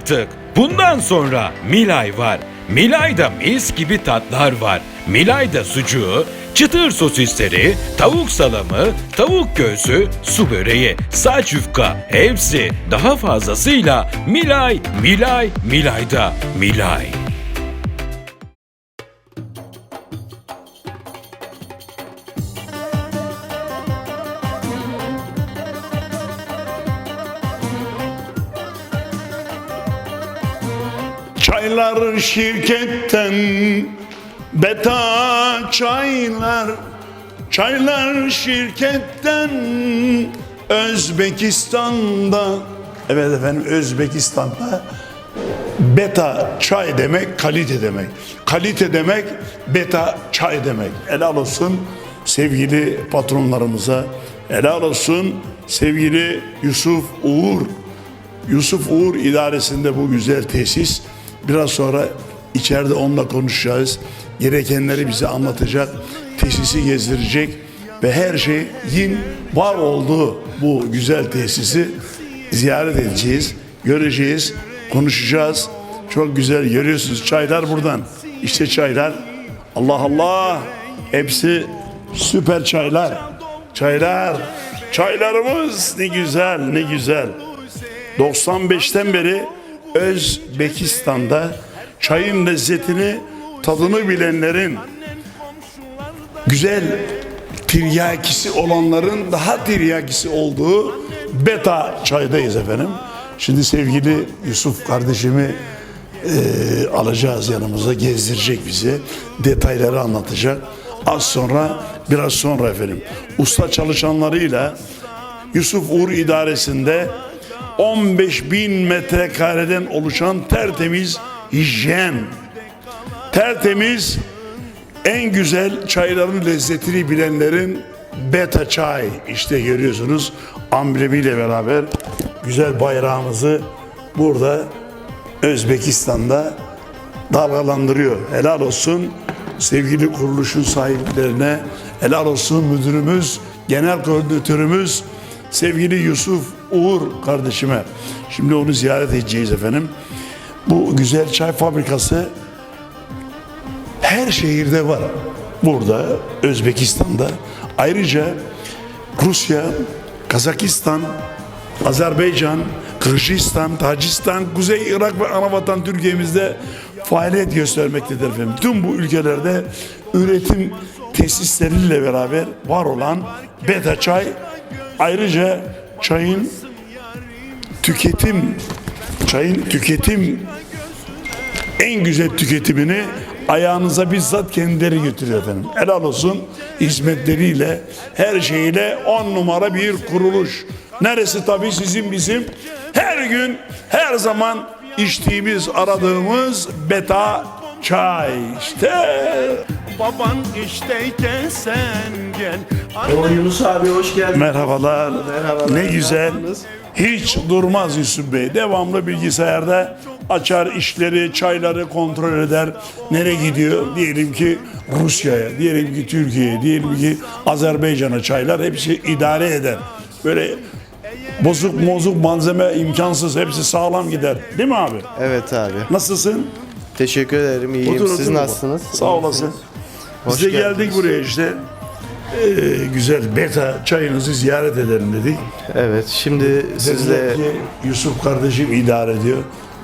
Artık. Bundan sonra Milay var. Milay'da mis gibi tatlar var. Milay'da sucuğu, çıtır sosisleri, tavuk salamı, tavuk göğsü, su böreği, saç yufka hepsi daha fazlasıyla Milay, Milay, Milay'da Milay. Şirketten beta çaylar Çaylar şirketten Özbekistan'da Evet efendim Özbekistan'da beta çay demek kalite demek. Kalite demek beta çay demek. Helal olsun sevgili patronlarımıza. Helal olsun sevgili Yusuf Uğur. Yusuf Uğur idaresinde bu güzel tesis. Biraz sonra içeride onunla konuşacağız. Gerekenleri bize anlatacak. Tesisi gezdirecek ve her şeyin var olduğu bu güzel tesisi ziyaret edeceğiz. Göreceğiz, konuşacağız. Çok güzel görüyorsunuz çaylar buradan. İşte çaylar. Allah Allah. Hepsi süper çaylar. Çaylar. Çaylarımız ne güzel, ne güzel. 95'ten beri Özbekistan'da çayın lezzetini, tadını bilenlerin güzel tiryakisi olanların daha tiryakisi olduğu beta çaydayız efendim. Şimdi sevgili Yusuf kardeşimi e, alacağız yanımıza gezdirecek bizi detayları anlatacak. Az sonra biraz sonra efendim usta çalışanlarıyla Yusuf Uğur idaresinde 15 bin metrekareden oluşan tertemiz hijyen. Tertemiz en güzel çayların lezzetini bilenlerin beta çay. İşte görüyorsunuz amblemiyle beraber güzel bayrağımızı burada Özbekistan'da dalgalandırıyor. Helal olsun sevgili kuruluşun sahiplerine, helal olsun müdürümüz, genel koordinatörümüz sevgili Yusuf Uğur kardeşime. Şimdi onu ziyaret edeceğiz efendim. Bu güzel çay fabrikası her şehirde var. Burada, Özbekistan'da. Ayrıca Rusya, Kazakistan, Azerbaycan, Kırgızistan, Tacikistan, Kuzey Irak ve anavatan Türkiye'mizde faaliyet göstermektedir efendim. Tüm bu ülkelerde üretim tesisleriyle beraber var olan beta çay ayrıca çayın tüketim çayın tüketim en güzel tüketimini ayağınıza bizzat kendileri götürüyor efendim. Helal olsun hizmetleriyle, her şeyiyle on numara bir kuruluş. Neresi tabii sizin bizim her gün, her zaman içtiğimiz, aradığımız beta çay işte. Baban işteyken sen gel. O Yunus abi hoş geldin. Merhabalar. Merhabalar, Ne güzel. nasılsınız? Hiç durmaz Yusuf Bey. Devamlı bilgisayarda açar işleri, çayları kontrol eder. Nereye gidiyor? Diyelim ki Rusya'ya, diyelim ki Türkiye'ye, diyelim ki Azerbaycan'a çaylar hepsi idare eder. Böyle bozuk mozuk malzeme imkansız. Hepsi sağlam gider. Değil mi abi? Evet abi. Nasılsın? Teşekkür ederim. İyiyim. Otur, Siz otur baba. nasılsınız? Sağ olasın. Hoş Biz de geldik geldiniz. buraya işte. Ee, güzel beta çayınızı ziyaret edelim dedik. Evet. Şimdi Sizle sizle ki Yusuf kardeşim idare ediyor.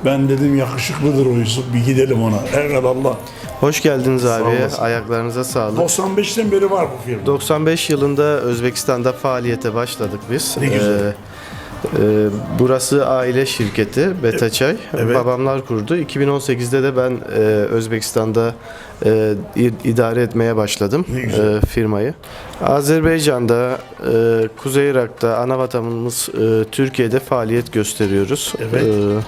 Ben dedim yakışıklıdır o Yusuf bir gidelim ona. Evet Allah. hoş geldiniz abi. olasın. Ayaklarınıza sağlık. 95'ten beri var bu firma. 95 yılında Özbekistan'da faaliyete başladık biz. Ne güzel. Ee, Ee, burası aile şirketi Beta Çay. Evet. Babamlar kurdu. 2018'de de ben e, Özbekistan'da e, idare etmeye başladım e, firmayı. Azerbaycan'da, e, Kuzey Irak'ta, ana vatanımız e, Türkiye'de faaliyet gösteriyoruz. Evet. E, e,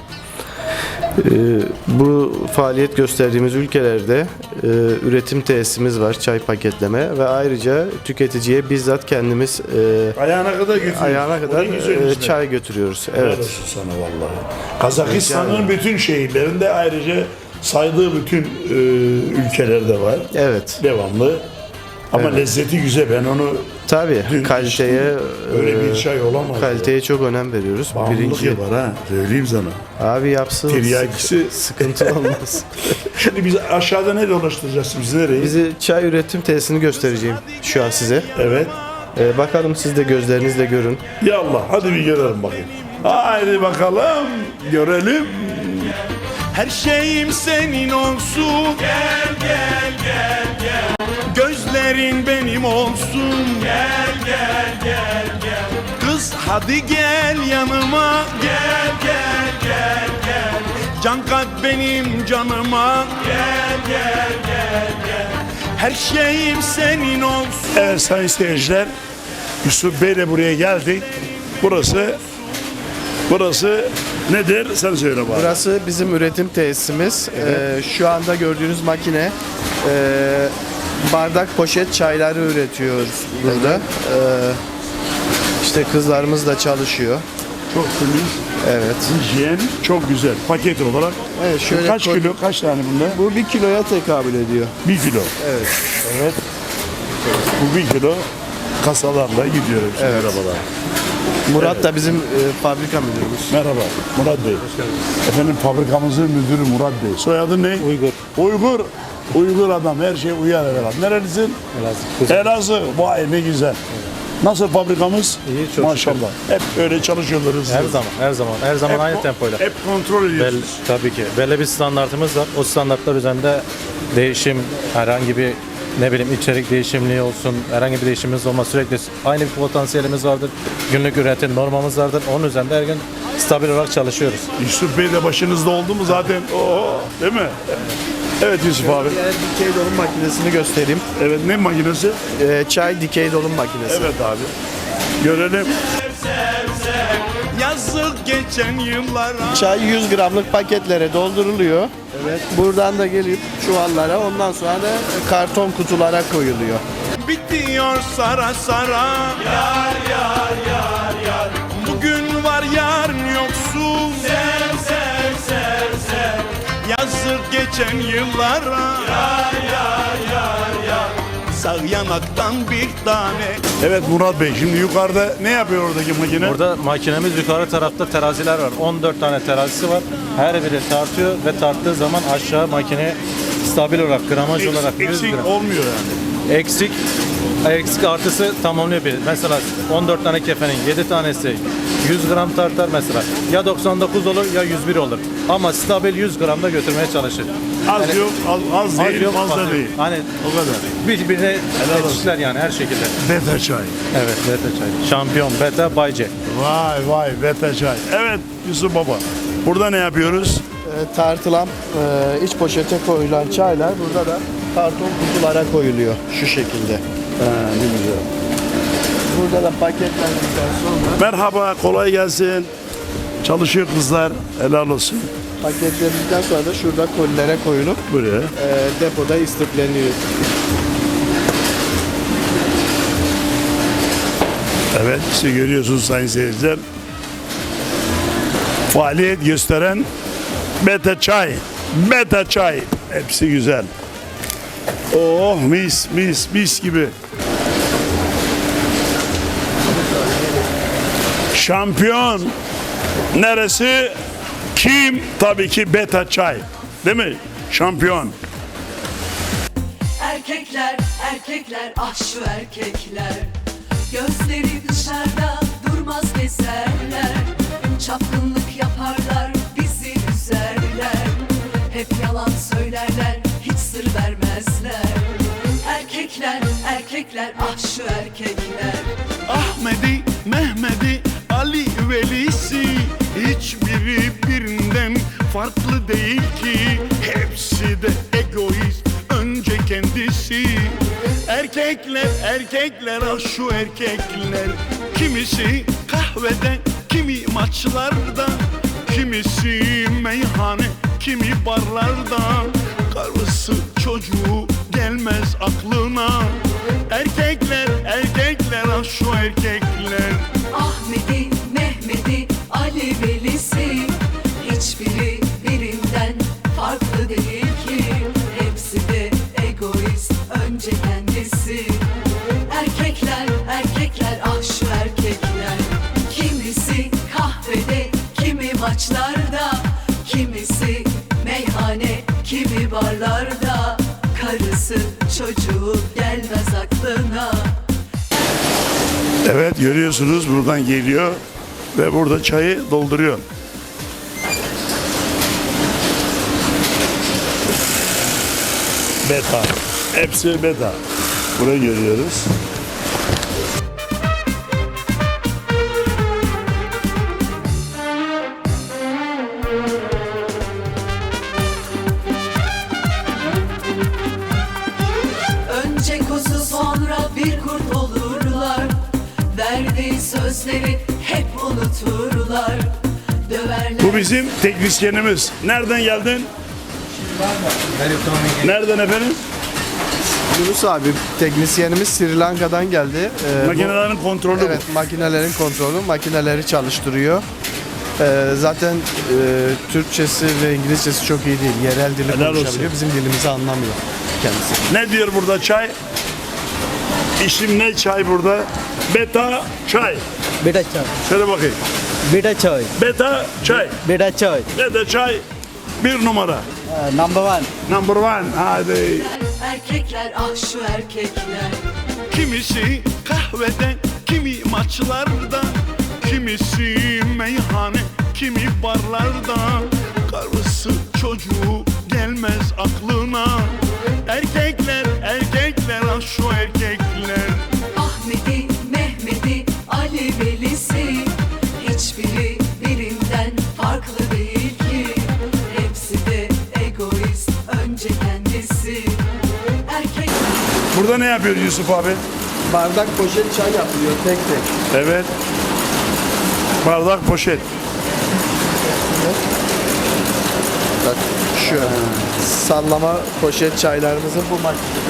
bu faaliyet gösterdiğimiz ülkelerde e, üretim tesisimiz var, çay paketleme ve ayrıca tüketiciye bizzat kendimiz e, Ayağına kadar götürüyorsun. ayağına kadar e, çay götürüyoruz. Helal Evet. olsun sana vallahi. Kazakistan'ın bütün şehirlerinde ayrıca saydığı bütün ülkelerde var. Evet. Devamlı. Ama lezzeti güzel. Ben onu Tabii Dün kaliteye öyle e, bir çay olamaz. kaliteye çok önem veriyoruz. Bağımlılık Birinci yapar ha. Söyleyeyim sana. abi yapsın. Tiryakisi. sıkıntı olmaz. Şimdi biz aşağıda ne dolaştıracaksın bizi nereye? Bizi çay üretim tesisini göstereceğim şu an size. Evet. E, bakalım siz de gözlerinizle görün. Ya Allah hadi bir görelim bakayım. Haydi bakalım görelim. Her şeyim senin olsun Gözlerin benim olsun Gel gel gel gel Kız hadi gel yanıma Gel gel gel gel Can kat benim canıma Gel gel gel gel Her şeyim senin olsun Evet sayın seyirciler Yusuf Bey de buraya geldik. Burası Burası nedir? Sen söyle bana. Burası bizim üretim tesisimiz. E, şu anda gördüğünüz makine e, bardak poşet çayları üretiyoruz burada. E, işte kızlarımız da çalışıyor. Çok temiz, Evet. hijyen, çok güzel. Paket olarak. Evet şöyle kaç koy- kilo, kaç tane bunda? Bu bir kiloya tekabül ediyor. Bir kilo. Evet. Evet. Bu bir kilo kasalarla gidiyor hepsi. Evet. Merhabalar. Murat da bizim e, fabrika müdürümüz. Merhaba Murat Bey. Efendim fabrikamızın müdürü Murat Bey. Soyadın ne? Uygur. Uygur. Uygur adam her şey uyar evlat. Nerelisin? Elazığ. Elazığ. Vay ne güzel. Nasıl fabrikamız? İyi, çok Maşallah. Hep öyle çalışıyorlar hızlı. Her zaman, her zaman, her zaman Hep aynı ko- tempoyla. Hep kontrol Bel, ediyorsunuz. tabii ki. Belli bir standartımız var. O standartlar üzerinde değişim, herhangi bir ne bileyim içerik değişimliği olsun, herhangi bir değişimimiz olmaz. Sürekli aynı bir potansiyelimiz vardır. Günlük üretim normamız vardır. Onun üzerinde her gün stabil olarak çalışıyoruz. Yusuf Bey de başınızda oldu mu zaten o değil mi? Evet Yusuf abi. Diğer dikey dolum makinesini göstereyim. Evet ne makinesi? E, çay dikey dolum makinesi. Evet abi. Görelim. Yazık geçen yıllara Çay 100 gramlık paketlere dolduruluyor. Evet. Buradan da gelip çuvallara ondan sonra da karton kutulara koyuluyor. Bitiyor sara sara Yar yar yar yar Bugün var yarın yoksun geçen yıllara Yar yar yar yar Sağ yanaktan bir tane Evet Murat Bey şimdi yukarıda ne yapıyor oradaki makine? Burada makinemiz yukarı tarafta teraziler var. 14 tane terazisi var. Her biri tartıyor ve tarttığı zaman aşağı makine stabil olarak, gramaj olarak 100 Eksik gram. olmuyor yani. Eksik eksik artısı tamamlıyor bir. Mesela 14 tane kefenin 7 tanesi 100 gram tartar mesela. Ya 99 olur ya 101 olur. Ama stabil 100 gramda götürmeye çalışır. Az Yani yok, az, az az değil, yok, fazla değil. yok. Hani O kadar. birbirine yetişler yani her şekilde. Beta çay. Evet beta çay. Şampiyon beta bayce. Vay vay beta çay. Evet Yusuf Baba. Burada ne yapıyoruz? E, tartılan e, iç poşete koyulan çaylar burada da karton kutulara koyuluyor şu şekilde. Ha, ne güzel. Burada da paketlendikten sonra Merhaba, kolay gelsin. Çalışıyor kızlar. Helal olsun. paketlendikten sonra da şurada kolilere koyulup Buraya. e, depoda istifleniyor. Evet, işte görüyorsunuz sayın seyirciler. Faaliyet gösteren beta çay. Beta çay. Hepsi güzel. Oh mis mis mis gibi. Şampiyon neresi? Kim? Tabii ki beta çay. Değil mi? Şampiyon. Erkekler, erkekler, ah şu erkekler Gözleri dışarıda durmaz gezerler Çapkınlık yaparlar, bizi üzerler Hep yalan söylerler, hiç sır vermezler Erkekler, erkekler, ah şu erkekler Ahmedi, Mehmedi, Ali velisi Hiçbiri birinden farklı değil ki. Hepsi de egoist önce kendisi. Erkekler erkekler ah şu erkekler. Kimisi kahvede kimi maçlarda. Kimisi meyhane kimi barlarda. Karısı çocuğu gelmez aklına. Erkekler erkekler ah şu erkekler. Ahmet'i Mehmet'i, Ali Veli'si. Hiçbiri birinden farklı değil ki. Hepsi de egoist önce kendisi. Erkekler, erkekler, ah şu erkekler. Kimisi kahvede, kimi maçlarda. Kimisi meyhane, kimi barlarda. Karısı çocuğu gelmez aklına. Evet görüyorsunuz buradan geliyor ve burada çayı dolduruyor. Beta. Hepsi beta. Burayı görüyoruz. Önce kuzu sonra bir kurt olurlar Verdiği sözleri Bu bizim teknisyenimiz. Nereden geldin? Nereden efendim? Yunus abi teknisyenimiz Sri Lanka'dan geldi. Ee, bu- Makinelerin kontrolü Evet makinelerin kontrolü, makineleri çalıştırıyor. Ee, zaten e, Türkçesi ve İngilizcesi çok iyi değil. Yerel dili Helal olsun. konuşabiliyor. Bizim dilimizi anlamıyor kendisi. bu. Ne diyor burada çay? İşim ne çay burada? Beta çay. Beta çay. Şöyle bakayım. Beta çay. Beta çay. Beta çay. Beta çay bir numara. Uh, number one. Number one. Hadi. Erkekler al şu erkekler. Kimisi kahvede, kimi maçlarda, kimisi meyhane, kimi barlarda. Burada ne yapıyoruz Yusuf abi? Bardak poşet çay yapılıyor tek tek. Evet. Bardak poşet. Bak şu sallama poşet çaylarımızı bu makinede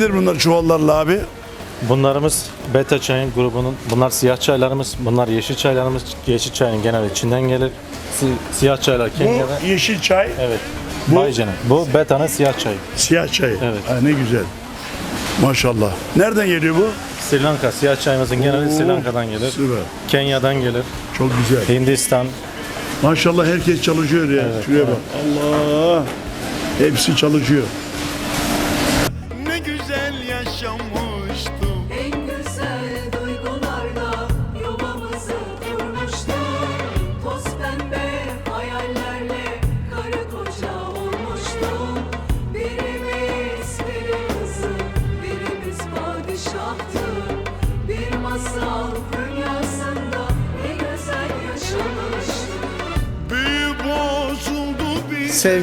Nedir bunlar çuvallarla abi? Bunlarımız beta çayın grubunun, bunlar siyah çaylarımız, bunlar yeşil çaylarımız. Yeşil çayın genel içinden gelir. Si- siyah çaylar kendine. Bu yeşil çay, Evet. Bu- Bu. Bu beta'nın siyah çayı. siyah çay. Evet. Ha, ne güzel. Maşallah. Nereden geliyor bu? Sri Lanka siyah çayımızın geneli Sri Lanka'dan gelir. Süper. Kenya'dan gelir. Çok güzel. Hindistan. Maşallah herkes çalışıyor ya. Şuraya bak. Allah. Hepsi çalışıyor.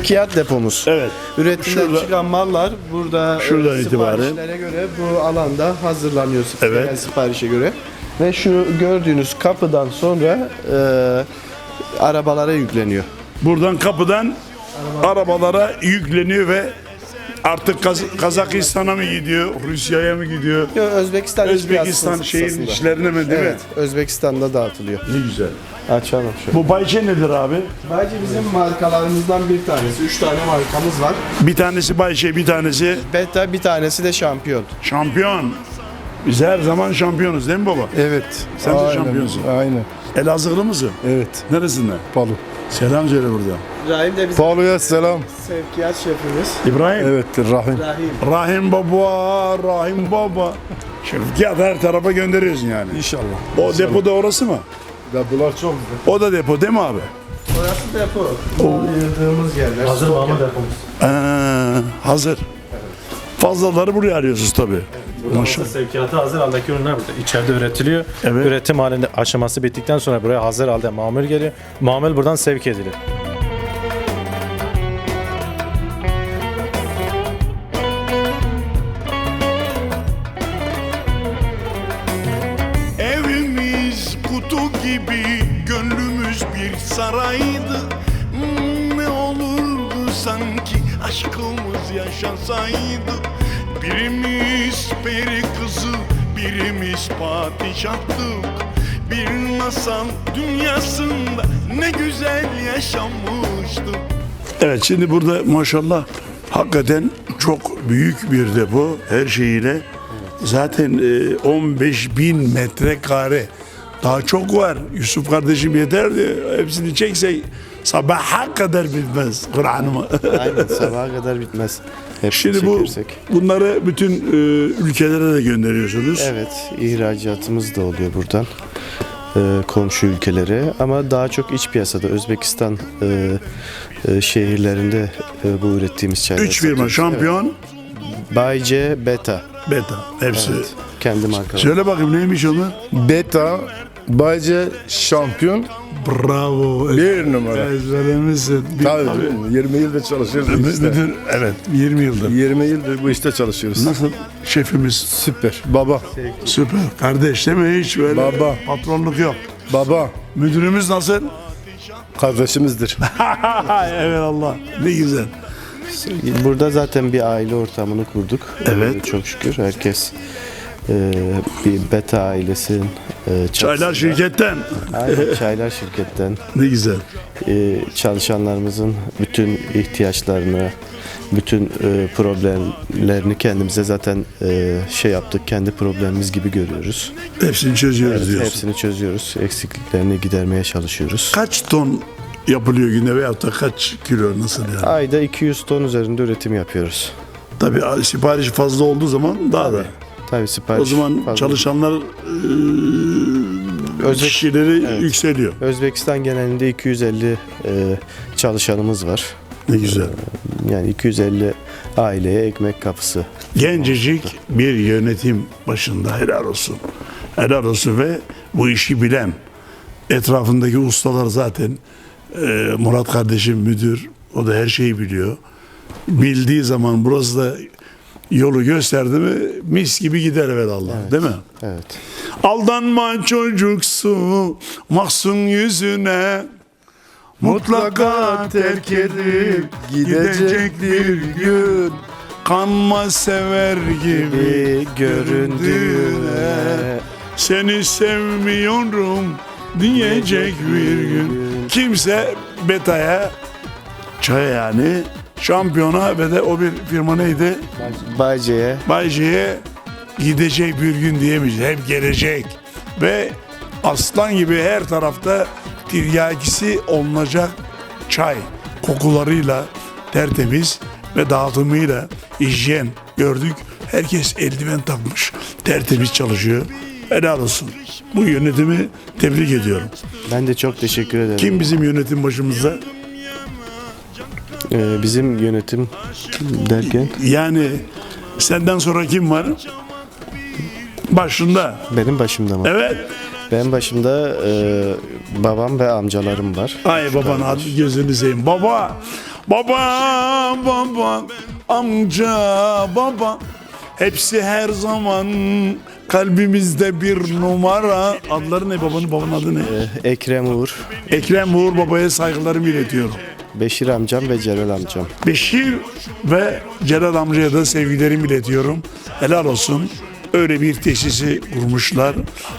Sevkiyat depomuz. Evet. Üretimden Şurada- çıkan mallar burada Şuradan e, itibaren. siparişlere göre bu alanda hazırlanıyor Evet. gelen siparişe göre. Ve şu gördüğünüz kapıdan sonra e, arabalara yükleniyor. Buradan kapıdan arabalara yükleniyor ve artık Kaz- Kazakistan'a mı gidiyor, Rusya'ya mı gidiyor? Yo, Özbekistan Özbekistan piyasasında. şeyin işlerine mi değil Evet, mi? Özbekistan'da dağıtılıyor. Ne güzel. Açalım şöyle. Bu Bayçe nedir abi? Bence bizim markalarımızdan bir tanesi. Üç tane markamız var. Bir tanesi Bayçe, bir tanesi Beta bir tanesi de şampiyon. şampiyon. Biz her zaman şampiyonuz değil mi baba? Evet. Sen de aynen, şampiyonsun. Aynen. Elazığlı mısın? Evet. Neresinden? Palu. Selam söyle burada. İbrahim de bizim Palu'ya selam. sevkiyat şefimiz. İbrahim. Evet Rahim. İbrahim. Rahim baba, Rahim baba. Şevkiyat her tarafa gönderiyorsun yani. İnşallah. O depo da orası mı? Depolar çok güzel. O da depo değil mi abi? Orası depo. Ayırdığımız yerler. Hazır Mahmut depomuz. Ee, hazır. Fazlaları buraya arıyorsunuz tabii. Maşallah. Sevkiyatı hazır haldeki ürünler burada. İçeride üretiliyor. Evet. Üretim halinde aşaması bittikten sonra buraya hazır halde mamul geliyor. Mamul buradan sevk ediliyor. Padişahtık Bir masal dünyasında Ne güzel yaşamıştık Evet şimdi burada maşallah hakikaten çok büyük bir depo her şeyiyle. Zaten e, 15 bin metrekare daha çok var. Yusuf kardeşim yeterdi. Hepsini çeksek sabaha kadar bitmez Kur'an'ımı. Aynen sabaha kadar bitmez. Hep Şimdi bu bunları bütün e, ülkelere de gönderiyorsunuz. Evet, ihracatımız da oluyor buradan. Ee, komşu ülkelere ama daha çok iç piyasada Özbekistan e, e, şehirlerinde e, bu ürettiğimiz çayları Üç firma satıyoruz. şampiyon, Evet. Bayce, Beta. beta hepsi. Evet. Kendi markaları. Söyle bakayım neymiş onlar? Beta, Bayce şampiyon Bravo. bir numara. Ezberlemişsin. Bir- Tabii 20 yıldır çalışıyoruz bu işte. Müdür, evet 20 yıldır. 20 yıldır bu işte çalışıyoruz. Nasıl şefimiz? Süper. Baba. Süper. Kardeş değil mi? Hiç böyle Baba. patronluk yok. Baba. Müdürümüz nasıl? Kardeşimizdir. evet Allah. Ne güzel. Burada zaten bir aile ortamını kurduk. Evet. Ee, Çok şükür herkes e, bir Beta ailesinin e, Çaylar çatısında- şirketten. Aynen, Çaylar şirketten Ne güzel. e, çalışanlarımızın bütün ihtiyaçlarını, bütün e, problemlerini kendimize zaten e, şey yaptık, kendi problemimiz gibi görüyoruz. Hepsini çözüyoruz diyorsun. hepsini çözüyoruz, eksikliklerini gidermeye çalışıyoruz. Kaç ton yapılıyor günde veyahut da kaç kilo nasıl yani? Ayda 200 ton üzerinde üretim yapıyoruz. Tabii sipariş fazla olduğu zaman daha da. Tabii sipariş O zaman fazla. çalışanlar e, Özbek- kişileri Evet. yükseliyor. Özbekistan genelinde 250 e, çalışanımız var. Ne güzel. Yani 250 aileye ekmek kapısı. Gencecik bir yönetim başında helal olsun. Helal olsun ve bu işi bilen etrafındaki ustalar zaten e, Murat kardeşim müdür o da her şeyi biliyor. Bildiği zaman burası da yolu gösterdi mi mis gibi gider evet. Allah değil mi? Evet. Aldanma çocuksu mahzun yüzüne Mutlaka terk edip gidecek bir gün. Kanma sever gibi göründüğüne. Seni sevmiyorum diyecek bir gün. Kimse Beta'ya Çaya yani şampiyona ve de o bir firma neydi? Bayce'ye Bayce'ye gidecek bir gün diyemeyeceğiz. Hep gelecek. Ve aslan gibi her tarafta tiryakisi olunacak çay kokularıyla tertemiz ve dağıtımıyla hijyen gördük. Herkes eldiven takmış. Tertemiz çalışıyor. Helal olsun. Bu yönetimi tebrik ediyorum. ben de çok teşekkür ederim. Kim bizim yönetim başımızda? Ee, bizim yönetim derken Yani senden sonra kim var? Başında. benim başımda mı? Evet. Benim başımda e, babam ve amcalarım var. Ay baban adı gözünü seveyim. Baba, baba, baba, amca, baba. Hepsi her zaman kalbimizde bir numara. Adları ne babanın? Babanın adı ne? Ee, Ekrem Uğur, Ekrem Uğur babaya saygılarımı iletiyorum. Beşir amcam ve Celal amcam. Beşir ve Celal amcaya da sevgilerimi iletiyorum. Helal olsun. Öyle bir tesisi kurmuşlar.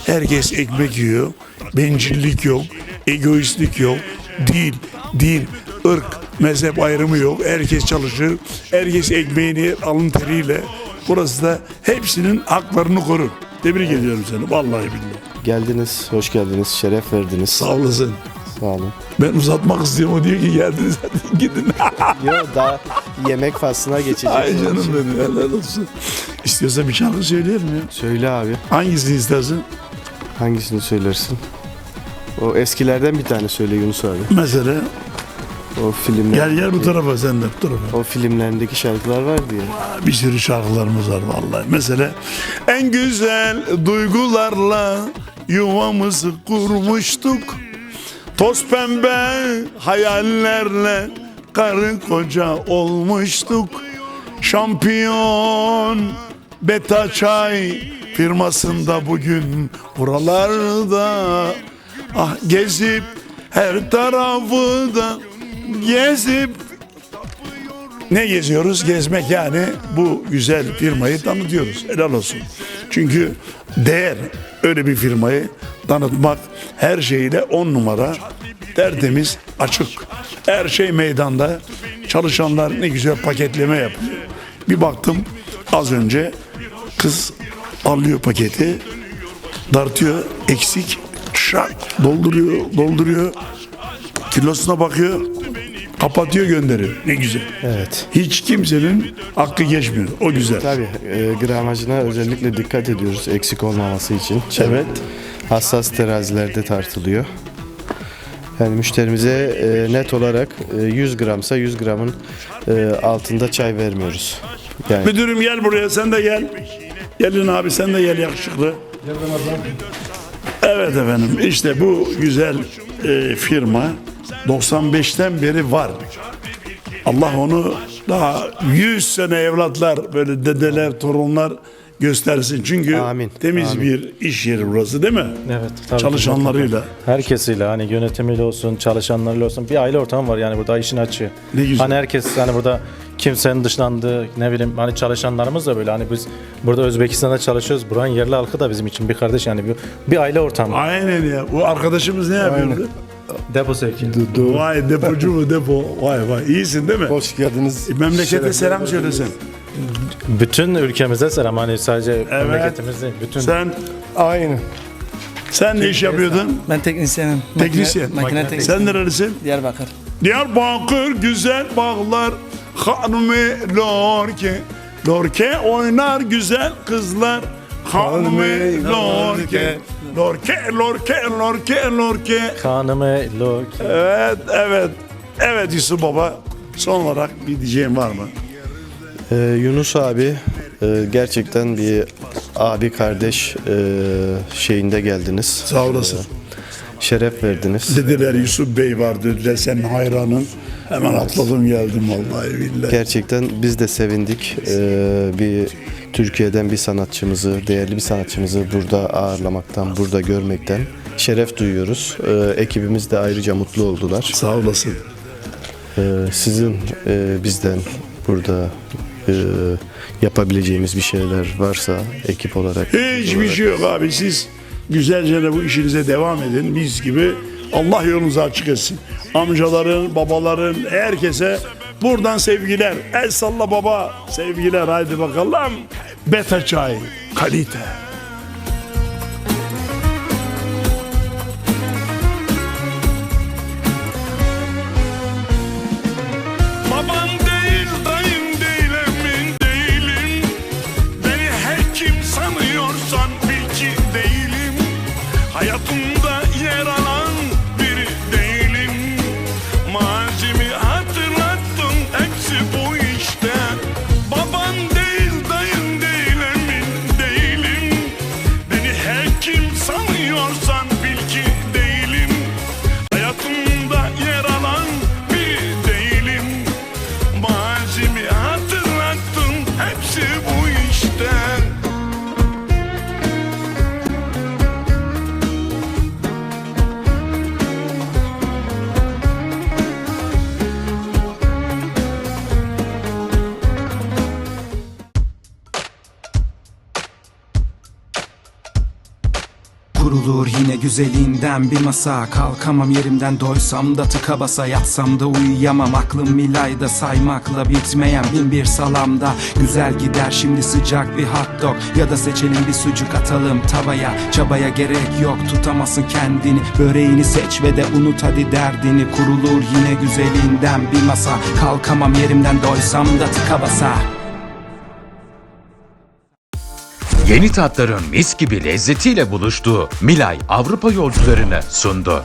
Herkes ekmek yiyor. Bencillik yok. Egoistlik yok. Dil, din, ırk, mezhep ayrımı yok. Herkes çalışır. Herkes ekmeğini alın teriyle. Burası da hepsinin haklarını korur. Tebrik ediyorum seni. Vallahi billahi. Geldiniz, hoş geldiniz, şeref verdiniz. Sağ olasın. Sağ olun. Ben uzatmak istiyorum. O diyor ki geldiniz hadi gidin. Yo daha yemek faslına geçeceğiz. Ay canım benim helal olsun. İstiyorsa bir şarkı söyleyelim ya. Söyle abi, Hangisini istersin? hangisini söylersin? O eskilerden bir tane söyle Yunus abi. Mesela O filmler. gel gel bu tarafa sen de bu tarafa. O filmlerindeki şarkılar vardı ya. Bir sürü şarkılarımız var vallahi. Mesela en güzel duygularla yuvamızı kurmuştuk. Toz pembe hayallerle karı koca olmuştuk. Şampiyon Beta Çay firmasında bugün buralarda ah gezip her tarafı da gezip ne geziyoruz? Gezmek yani bu güzel firmayı tanıtıyoruz. Helal olsun. Çünkü değer öyle bir firmayı tanıtmak her şeyle on numara tertemiz açık. Her şey meydanda. Çalışanlar ne güzel paketleme yapıyor. Bir baktım az önce kız alıyor paketi dartıyor eksik şak dolduruyor dolduruyor kilosuna bakıyor kapatıyor gönderiyor ne güzel. Evet. Hiç kimsenin hakkı geçmiyor. O güzel. Tabii e, gramajına özellikle dikkat ediyoruz eksik olmaması için. Evet. Hassas terazilerde tartılıyor. Yani müşterimize e, net olarak e, 100 gramsa 100 gramın e, altında çay vermiyoruz. Yani Müdürüm gel buraya sen de gel. Gelin abi sen de gel yakışıklı. Evet efendim işte bu güzel e, firma 95'ten beri var. Allah onu daha 100 sene evlatlar böyle dedeler torunlar göstersin. Çünkü Amin, temiz amin. bir iş yeri burası değil mi? Evet. tabii. Çalışanlarıyla. Herkesiyle hani yönetimiyle olsun, çalışanlarıyla olsun bir aile ortamı var yani burada işin açığı. Ne güzel. Hani herkes hani burada kimsenin dışlandığı ne bileyim hani çalışanlarımız da böyle hani biz burada Özbekistan'da çalışıyoruz. Buranın yerli halkı da bizim için bir kardeş yani bir, bir aile ortamı. Aynen ya. Bu arkadaşımız ne yapıyordu? Depo sevki. Vay depocu mu depo? Vay vay. İyisin değil mi? Hoş geldiniz. Memlekete selam söylesen. Bütün ülkemize selam hani sadece memleketimiz değil. Bütün Sen Aynı. sen ne iş yapıyordun? Ben teknisyenim. Teknisyen. Makine teknisyen. Sen nerelisin? Diyarbakır. Diyarbakır güzel bağlar hanımı lorke lorke oynar güzel kızlar hanımı lorke lorke lorke lorke lorke kanımı lo evet evet evet Yusuf Baba son olarak bir diyeceğim var mı? e, Yunus abi e, gerçekten bir abi kardeş e, şeyinde geldiniz. Sağ olasın. Şeref verdiniz. Dediler Yusuf Bey var dediler senin hayranın. Hemen atladım geldim vallahi billahi. Gerçekten biz de sevindik. Ee, bir Türkiye'den bir sanatçımızı, değerli bir sanatçımızı burada ağırlamaktan, burada görmekten şeref duyuyoruz. Ee, ekibimiz de ayrıca mutlu oldular. Sağ olasın. Ee, sizin e, bizden burada e, yapabileceğimiz bir şeyler varsa ekip olarak. Hiçbir şey yok abi siz güzelce de bu işinize devam edin biz gibi Allah yolunuzu açık etsin. Amcaların, babaların, herkese buradan sevgiler. El salla baba sevgiler haydi bakalım. Beta çay kalite. Güzelinden bir masa Kalkamam yerimden. Doysam da tıka basa Yatsam da uyuyamam. Aklım milayda Saymakla bitmeyen bin bir salamda. Güzel gider şimdi sıcak bir hot dog. Ya da seçelim bir sucuk atalım tavaya. Çabaya gerek yok tutamazsın kendini. Böreğini seç ve de unut hadi derdini. Kurulur yine güzelinden bir masa. Kalkamam yerimden doysam da tıka basa Yeni tatların mis gibi lezzetiyle buluştuğu Milay Avrupa yolcularını sundu.